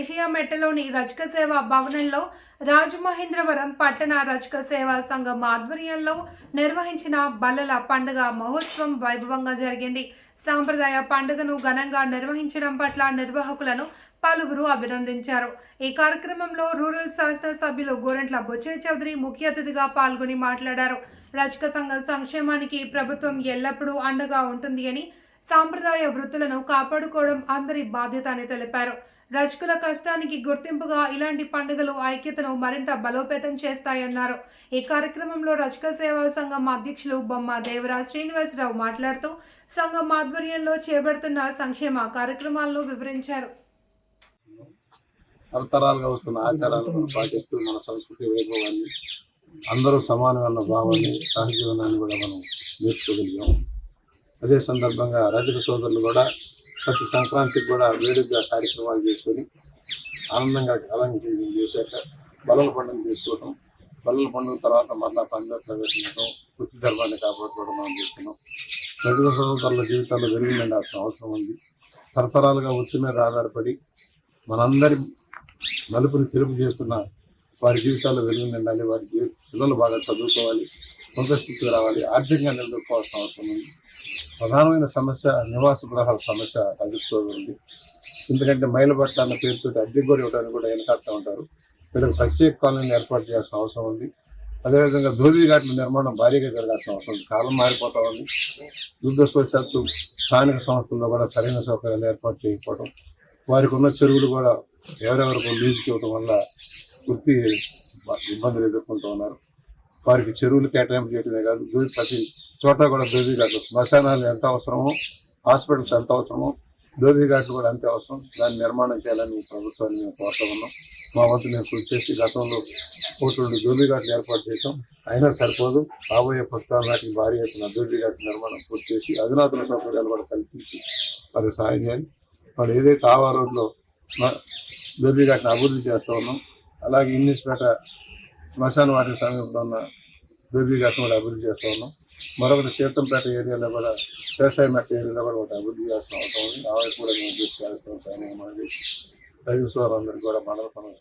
Asia మెట్టలోని రజక సేవ భవనంలో రాజమహేంద్రవరం పట్టణ రజక సేవా సంఘం ఆధ్వర్యంలో నిర్వహించిన బల్లల పండుగ మహోత్సవం వైభవంగా జరిగింది. సాంప్రదాయ పండుగను ఘనంగా నిర్వహించడం పట్ల నిర్వాహకులను పలువురు అభినందించారు. ఈ కార్యక్రమంలో రూరల్ శాసనసభ్యులు గోరెంట్ల బొచ్చయ్య చౌదరి ముఖ్య అతిథిగా పాల్గొని మాట్లాడారు. రజక సంఘ సంక్షేమానికి ప్రభుత్వం ఎల్లప్పుడూ అండగా ఉంటుంది అని సాంప్రదాయ వృత్తులను కాపాడుకోవడం అందరి బాధ్యత అని తెలిపారు. రజకుల కష్టానికి గుర్తింపుగా ఇలాంటి పండుగలు ఐక్యతను మరింత బలోపేతం చేస్తాయన్నారు. ఈ కార్యక్రమంలో రజక సేవా సంఘం అధ్యక్షులు బొమ్మ దేవరాజ్ శ్రీనివాసరావు మాట్లాడుతూ సంఘం ఆధ్వర్యంలో చేపడుతున్న సంక్షేమ కార్యక్రమాలను వివరించారు. తరతరాలుగా వస్తున్న ఆచారాలను పాటిస్తూ మన సంస్కృతి వైభవాన్ని అందరూ సమానమైన భావాన్ని సహజీవనాన్ని కూడా మనం నేర్చుకోగలిగాం. అదే సందర్భంగా రజక సోదరులు కూడా ప్రతి సంక్రాంతికి కూడా వేడుకగా కార్యక్రమాలు చేసుకొని ఆనందంగా అలంకరణ చేశాక బలల పండుగ చేసుకోవడం బలల పండుగ తర్వాత మరలా పండుగ ప్రవేశించడం వృత్తి ధర్మాన్ని కాపాడుకోవడం మనం చేస్తున్నాం. ప్రజల సోదరుల జీవితాల్లో వెలుగు అవసరం ఉంది. తరతరాలుగా వృత్తి మీద ఆధారపడి మనందరి నలుపుని తెలుపు చేస్తున్న వారి జీవితాల్లో వెలుగుండండాలి వారి పిల్లలు బాగా చదువుకోవాలి. సొంత రావాలి. ఆర్థికంగా నిలదొక్కోవాల్సిన అవసరం ఉంది. ప్రధానమైన సమస్య నివాస గృహాల సమస్య ఉంది. ఎందుకంటే మైలబట్ట అన్న పేరుతో అద్దె కూడా ఇవ్వడానికి కూడా వెనకాడుతూ ఉంటారు. వీళ్ళకి ప్రత్యేక కాలనీని ఏర్పాటు చేయాల్సిన అవసరం ఉంది. అదేవిధంగా ధోబీ ఘాట్ల నిర్మాణం భారీగా జరగాల్సిన అవసరం ఉంది. కాలం మారిపోతా ఉంది. దురదృష్టవశాత్తు స్థానిక సంస్థల్లో కూడా సరైన సౌకర్యాలు ఏర్పాటు చేయకపోవడం వారికి ఉన్న చెరువులు కూడా ఎవరెవరికి లీజుకి ఇవ్వడం వల్ల వృత్తి ఇబ్బందులు ఎదుర్కొంటూ ఉన్నారు. వారికి చెరువులు కేటాయింపు చేయడమే కాదు ప్రతి చోట కూడా దోబీ ఘాట్లు శ్మశానాలు ఎంత అవసరమో హాస్పిటల్స్ ఎంత అవసరమో దోబీ ఘాట్లు కూడా అంతే అవసరం. దాన్ని నిర్మాణం చేయాలని ప్రభుత్వాన్ని మేము కోరుతా ఉన్నాం. మా వద్ద మేము కృషి చేసి గతంలో ఒకటి దోబీ ఘాట్లు ఏర్పాటు చేసాం అయినా సరిపోదు. రాబోయే పుస్తకాల నాటికి భారీ ఎత్తున దోబీ ఘాట్ల నిర్మాణం పూర్తి చేసి అధునాతన సౌకర్యాలు కూడా కల్పించి వారికి సహాయం చేయాలి. వాళ్ళు ఏదైతే ఆవా రోడ్లో దోబీ ఘాట్ని అభివృద్ధి చేస్తూ ఉన్నాం అలాగే ఇన్నిస్పేట శ్మశాన వాటి సమీపంలో ఉన్న బేబీ కూడా అభివృద్ధి చేస్తూ ఉన్నాం. మరొకటి సీతంపేట ఏరియాలో కూడా శేషాయిమెట్ట ఏరియాలో కూడా ఒకటి అభివృద్ధి చేస్తూ ఉంటాం ఆ వైపు కూడా మేము దృష్టి చేస్తాం సైనిక మనకి రైతు సోదరులందరికీ కూడా మండల పనులు